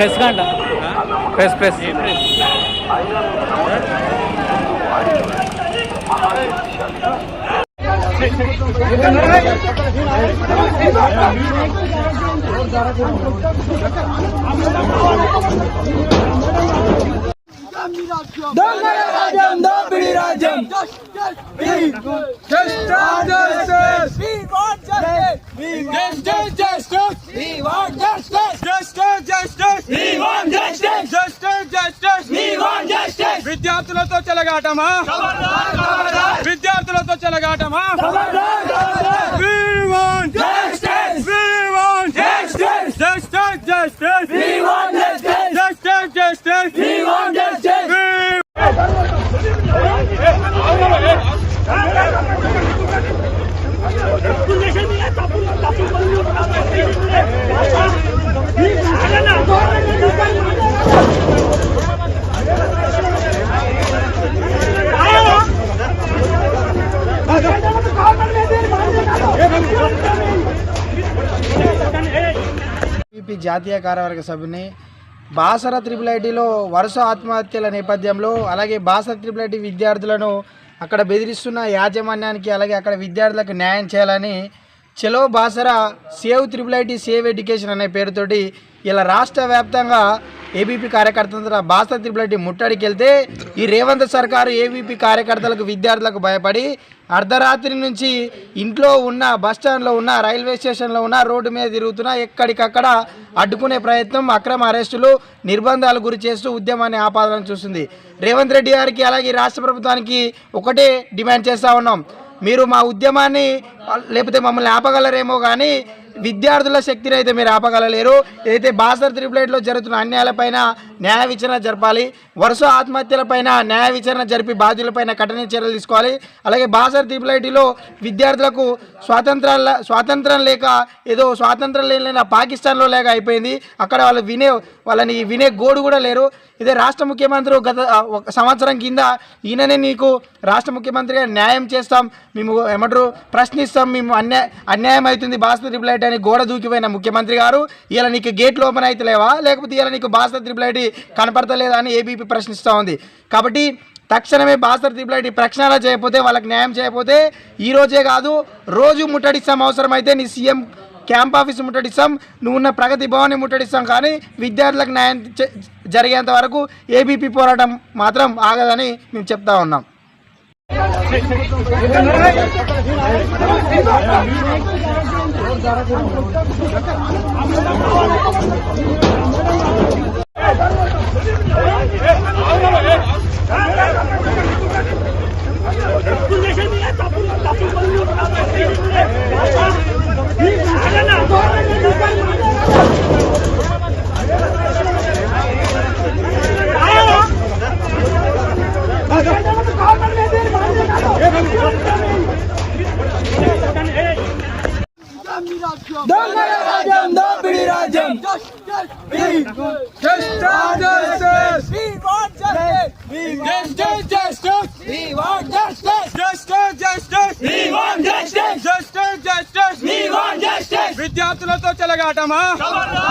Press కంట press press దొంగల రాజ్యం దోపిడి రాజ్యం విద్యార్థులతో చెలగాటమా? విద్యార్థులతో చెలగాటమా? జాతీయ కార్యవర్గ సభ్యుని. బాసర త్రిపుల్ ఐటీలో వరుస ఆత్మహత్యల నేపథ్యంలో అలాగే బాసర త్రిపుల్ ఐటీ విద్యార్థులను అక్కడ బెదిరిస్తున్న యాజమాన్యానికి అలాగే అక్కడ విద్యార్థులకు న్యాయం చేయాలని చెలో Basara save triple IT save education అనే పేరుతోటి ఇలా రాష్ట్ర వ్యాప్తంగా ఏబీపీ కార్యకర్తల బాసర త్రిపుల్ ఐటీ ముట్టడికి వెళ్తే ఈ రేవంత్ సర్కారు ఏబీపీ కార్యకర్తలకు విద్యార్థులకు భయపడి అర్ధరాత్రి నుంచి ఇంట్లో ఉన్న బస్ స్టాండ్లో ఉన్న రైల్వే స్టేషన్లో ఉన్న రోడ్డు మీద తిరుగుతున్నా ఎక్కడికక్కడ అడ్డుకునే ప్రయత్నం అక్రమ అరెస్టులు నిర్బంధాలు గురి చేస్తూ ఉద్యమాన్ని ఆపాదన చూస్తుంది. రేవంత్ రెడ్డి గారికి అలాగే రాష్ట్ర ప్రభుత్వానికి ఒకటే డిమాండ్ చేస్తూ ఉన్నాం. మీరు మా ఉద్యమాన్ని లేకపోతే మమ్మల్ని ఆపగలరేమో కానీ విద్యార్థుల శక్తిని అయితే మీరు ఆపగలలేరు. ఏదైతే బాసర్ త్రిపులైట్లో జరుగుతున్న అన్యాయాలపైన న్యాయ విచారణ జరపాలి. వరుస ఆత్మహత్యలపైన న్యాయ విచారణ జరిపి బాధ్యులపైన కఠిన చర్యలు తీసుకోవాలి. అలాగే బాసర్ త్రిపులైటీలో విద్యార్థులకు స్వాతంత్రాల స్వాతంత్రం లేక ఏదో స్వాతంత్రం లేని పాకిస్తాన్లో లేక అయిపోయింది. అక్కడ వాళ్ళు వినే వాళ్ళని వినే గోడు కూడా లేరు. ఇదే రాష్ట్ర ముఖ్యమంత్రి గత ఒక సంవత్సరం కింద ఈయననే నీకు రాష్ట్ర ముఖ్యమంత్రిగా న్యాయం చేస్తాం. మేము ఏమంటారు? ప్రశ్నిస్తాం. మేము అన్యాయ అన్యాయం అవుతుంది బాస్త త్రిపుల్ అని గోడ దూకిపోయిన ముఖ్యమంత్రి గారు. ఇలా నీకు గేట్లు ఓపెన్ లేవా? లేకపోతే ఇలా నీకు బాస్త త్రిపుల్ కనపడతలేదని ఏబీపీ ప్రశ్నిస్తూ ఉంది. కాబట్టి తక్షణమే బాసర్ త్రిపుల్ ఐటీ ప్రక్షాళన చేయకపోతే వాళ్ళకి న్యాయం చేయకపోతే ఈరోజే కాదు రోజు ముట్టడిస్తాం అవసరమైతే నీ సీఎం క్యాంప్ ఆఫీస్ ముట్టడిస్తాం నువ్వు ఉన్న ప్రగతి భవన్ని ముట్టడిస్తాం కానీ విద్యార్థులకు న్యాయం జరిగేంత వరకు ఏబీపీ పోరాటం మాత్రం ఆగదని మేము చెప్తా ఉన్నాం. 나쁜 놈 나쁜 놈 나쁜 놈 విద్యార్థులతో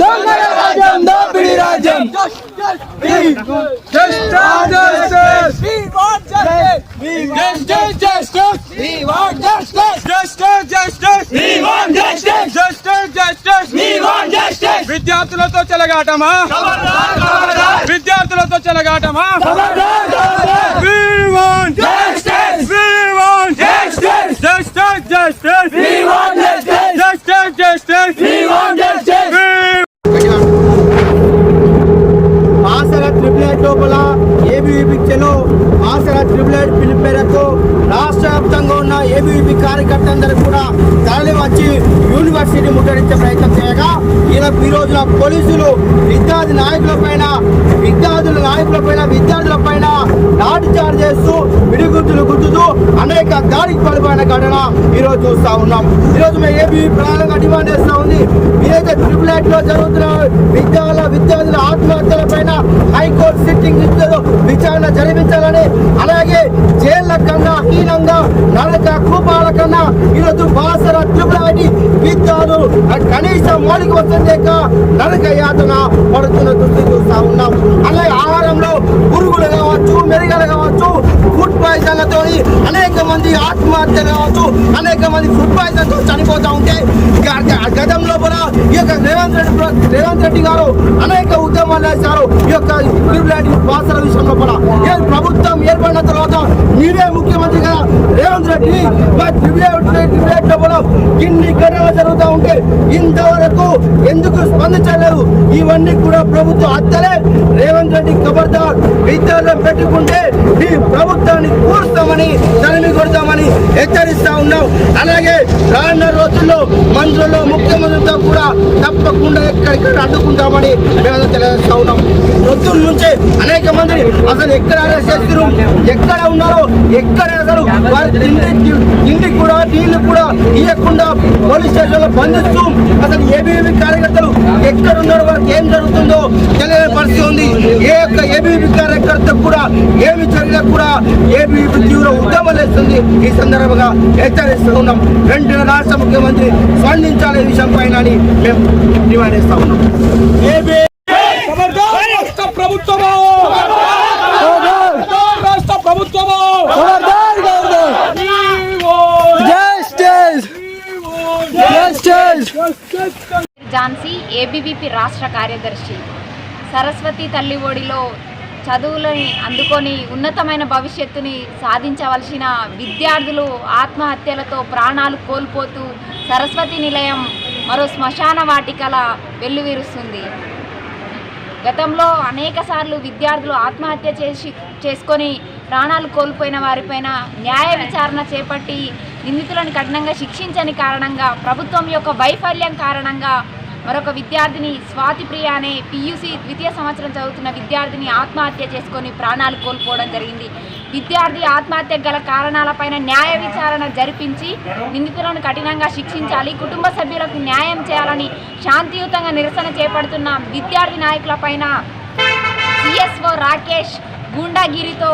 దొంగల రాజ్యం దోపిడి రాజ్యం విద్యార్థులతో చెలగాటమా విద్యార్థులతో చెలగాటమా ట్రిపుల్ ఐట్ లోపల ఏబీవీపీ చెలో ఆసరా ట్రిపుల్ ఐట్ పిలుపు మేరకు రాష్ట్ర వ్యాప్తంగా ఉన్న ఏబీవీపీ కార్యకర్తలందరూ కూడా తరలి వచ్చి యూనివర్సిటీ ముట్టడించే ప్రయత్నం చేయగా ఈయన ఈ రోజున పోలీసులు విద్యార్థి నాయకుల పైన విద్యార్థుల నాయకుల పైన విద్యార్థుల పైన లాఠీ చార్జ్ చేస్తూ విడిగుద్దులు గుర్తుతూ అనేక దాడికి పడిపోయిన ఘటన ఈరోజు చూస్తూ ఉన్నాం. ఈరోజు మేము ఏబీ ప్రధానంగా డిమాండ్ చేస్తూ ఉంది. ఏదైతే ట్రిపుల్ ఐట్లో జరుగుతున్న విద్యార్థుల విద్యార్థుల ఆత్మహత్యల పైన హైకోర్టు సిట్టింగ్ ఇద్దరు విచారణ జరిపించాలని అలాగే జైళ్ళ కన్నా హీనంగా నరక కూపాల కన్నా ఈరోజు బాసర ట్రిపుల్ విద్యాలు కనీస మౌలిక వస్తుంది లేక నరక యాతన పడుతున్న దృష్టి చూస్తా ఉన్నాం. అలాగే ఆహారంలో పురుగులు కావచ్చు మెరుగలు కావచ్చు ఫుడ్ పాయిజన్లతో అనేక మంది ఆత్మహత్యలు కావచ్చు అనేక మంది ఫుడ్ పాయిజన్తో చనిపోతా ఉంటే గ- గ- గతంలో కూడా ఈ యొక్క రేవంత్ రెడ్డి రేవంత్ రెడ్డి గారు అనేక ఉద్యమాలు వేశారు ఈ యొక్క ట్రిపుల్ భాషల విషయంలో కూడా ప్రభుత్వం ఏర్పడిన తర్వాత మీరే ముఖ్యమంత్రి కదా రేవంత్ రెడ్డి మా ట్రిపుల్ ఇన్ని ఘటనలు జరుగుతూ ఉంటే ఇంతవరకు ఎందుకు స్పందించలేదు? ఇవన్నీ కూడా ప్రభుత్వం అత్తలే. రేవంత్ రెడ్డి ఖబర్దార్ విద్యార్థులు పెట్టుకుంటే ఈ ప్రభుత్వాన్ని కూరుస్తామని తరిమి కొడతామని హెచ్చరిస్తా ఉన్నాం. అలాగే రానున్న రోజుల్లో మంత్రులు ముఖ్యమంత్రితో ఇక్కడ అడ్డుకుంటామని మేము తెలియజేస్తా ఉన్నాం. పొద్దున్న నుంచే అనేక మంది అసలు ఎక్కడ అరెస్ట్ చేస్తున్నారు? ఎక్కడ ఉన్నారో ఎక్కడ అసలు వారి తిండి కూడా నీళ్ళు కూడా ఇవ్వకుండా పోలీస్ స్టేషన్లో బంధిస్తూ అసలు ఏబీవీ కార్యకర్తలు ఎక్కడ ఉన్నారో వారికి ఏం జరుగుతుందో తెలియని పరిస్థితి ఉంది. ఏ యొక్క ఏబీవీ కార్యకర్త కూడా ఏమి జరిగినా కూడా ఏబీవీ తీవ్ర ఉద్యమం చేస్తుంది. ఈ సందర్భంగా హెచ్చరిస్తూ ఉన్నాం. వెంటనే రాష్ట్ర ముఖ్యమంత్రి స్పందించాలి ఈ విషయం పైన అని మేము డిమాండ్ చేస్తా రాష్ట్ర ప్రభుత్వము? రాష్ట్ర ప్రభుత్వము? ఝాన్సీ ఏబీవీపీ రాష్ట్ర కార్యదర్శి. సరస్వతి తల్లి ఒడిలో చదువులని అందుకొని ఉన్నతమైన భవిష్యత్తుని సాధించవలసిన విద్యార్థులు ఆత్మహత్యలతో ప్రాణాలు కోల్పోతూ సరస్వతి నిలయం మరో శ్మశాన వాటికల వెల్లువిరుస్తుంది గతంలో అనేక సార్లు విద్యార్థులు ఆత్మహత్య చేసి చేసుకొని ప్రాణాలు కోల్పోయిన వారిపైన న్యాయ విచారణ చేపట్టి నిందితులను కఠినంగా శిక్షించని కారణంగా ప్రభుత్వం యొక్క వైఫల్యం కారణంగా మరొక విద్యార్థిని స్వాతి ప్రియ అనే పియూసి ద్వితీయ సంవత్సరం చదువుతున్న విద్యార్థిని ఆత్మహత్య చేసుకొని ప్రాణాలు కోల్పోవడం జరిగింది. విద్యార్థి ఆత్మహత్య గల కారణాలపైన న్యాయ విచారణ జరిపించి నిందితులను కఠినంగా శిక్షించాలి. కుటుంబ సభ్యులకు న్యాయం చేయాలని శాంతియుతంగా నిరసన చేపడుతున్న విద్యార్థి నాయకులపైన సిఎస్ఓ రాకేష్ గూండాగిరితో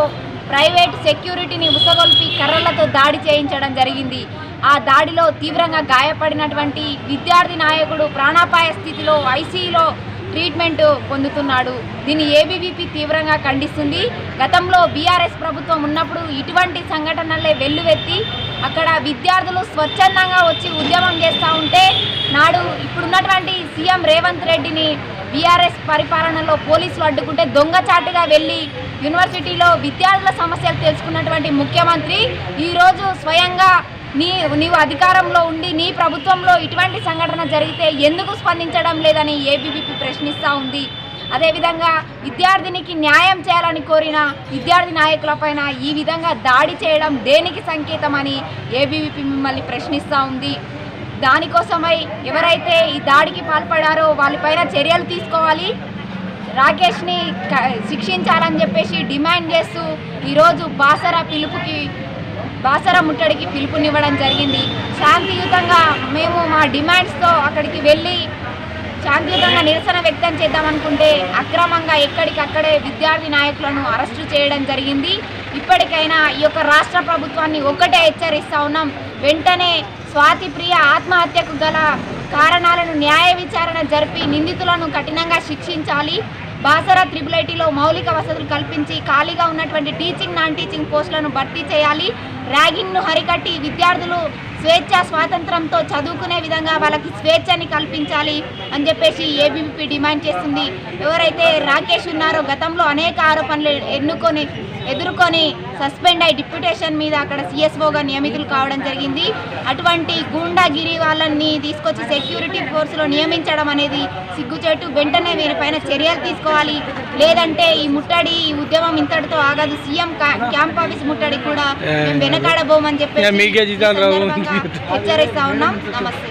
ప్రైవేట్ సెక్యూరిటీని ఉసగొల్పి కర్రలతో దాడి చేయించడం జరిగింది. ఆ దాడిలో తీవ్రంగా గాయపడినటువంటి విద్యార్థి నాయకుడు ప్రాణాపాయ స్థితిలో ఐసీలో ట్రీట్మెంట్ పొందుతున్నాడు. దీన్ని ఏబీవీపీ తీవ్రంగా ఖండిస్తుంది. గతంలో బీఆర్ఎస్ ప్రభుత్వం ఉన్నప్పుడు ఇటువంటి సంఘటనలే వెల్లువెత్తి అక్కడ విద్యార్థులు స్వచ్ఛందంగా వచ్చి ఉద్యమం చేస్తూ ఉంటే నాడు ఇప్పుడున్నటువంటి సీఎం రేవంత్ రెడ్డిని బీఆర్ఎస్ పరిపాలనలో పోలీసులు అడ్డుకుంటే దొంగచాటుగా వెళ్ళి యూనివర్సిటీలో విద్యార్థుల సమస్యలు తెలుసుకున్నటువంటి ముఖ్యమంత్రి ఈరోజు స్వయంగా నీ నీవు అధికారంలో ఉండి నీ ప్రభుత్వంలో ఇటువంటి సంఘటన జరిగితే ఎందుకు స్పందించడం లేదని ఏబీవీపీ ప్రశ్నిస్తూ ఉంది. అదేవిధంగా విద్యార్థినికి న్యాయం చేయాలని కోరిన విద్యార్థి నాయకులపైన ఈ విధంగా దాడి చేయడం దేనికి సంకేతమని ఏబీవీపీ మిమ్మల్ని ప్రశ్నిస్తూ ఉంది. దానికోసమై ఎవరైతే ఈ దాడికి పాల్పడారో వాళ్ళపైన చర్యలు తీసుకోవాలి. రాకేష్ని శిక్షించాలని చెప్పేసి డిమాండ్ చేస్తూ ఈరోజు బాసరా పిలుపుకి బాసర ముట్టడికి పిలుపునివ్వడం జరిగింది. శాంతియుతంగా మేము మా డిమాండ్స్తో అక్కడికి వెళ్ళి శాంతియుతంగా నిరసన వ్యక్తం చేద్దామనుకుంటే అక్రమంగా ఎక్కడికక్కడే విద్యార్థి నాయకులను అరెస్టు చేయడం జరిగింది. ఇప్పటికైనా ఈ యొక్క రాష్ట్ర ప్రభుత్వాన్ని ఒకటే హెచ్చరిస్తా ఉన్నాం. వెంటనే స్వాతి ప్రియ ఆత్మహత్యకు గల కారణాలను న్యాయ విచారణ జరిపి నిందితులను కఠినంగా శిక్షించాలి. బాసరా త్రిబుల్ ఐటీలో మౌలిక వసతులు కల్పించి ఖాళీగా ఉన్నటువంటి టీచింగ్ నాన్ టీచింగ్ పోస్టులను భర్తీ చేయాలి. ర్యాగింగ్ను హరికట్టి విద్యార్థులు స్వేచ్ఛ స్వాతంత్రంతో చదువుకునే విధంగా వాళ్ళకి స్వేచ్ఛని కల్పించాలి అని చెప్పేసి ఏబీపీ డిమాండ్ చేస్తుంది. ఎవరైతే రాకేష్ ఉన్నారో గతంలో అనేక ఆరోపణలు ఎన్నుకొని ఎదుర్కొని సస్పెండ్ అయి డిప్యూటేషన్ మీద అక్కడ సిఎస్ఓగా నియమితులు కావడం జరిగింది. అటువంటి గూండాగిరి వాళ్ళని తీసుకొచ్చి సెక్యూరిటీ ఫోర్స్లో నియమించడం అనేది సిగ్గుచేటు. వెంటనే వీరిపైన చర్యలు తీసుకోవాలి. లేదంటే ఈ ముట్టడి ఈ ఉద్యమం ఇంతటితో ఆగదు. సీఎం క్యాంప్ ఆఫీస్ ముట్టడి కూడా మేము వెనకాడబోమని చెప్పి. హెచ్చరిస్తా ఉన్నాం. నమస్తే.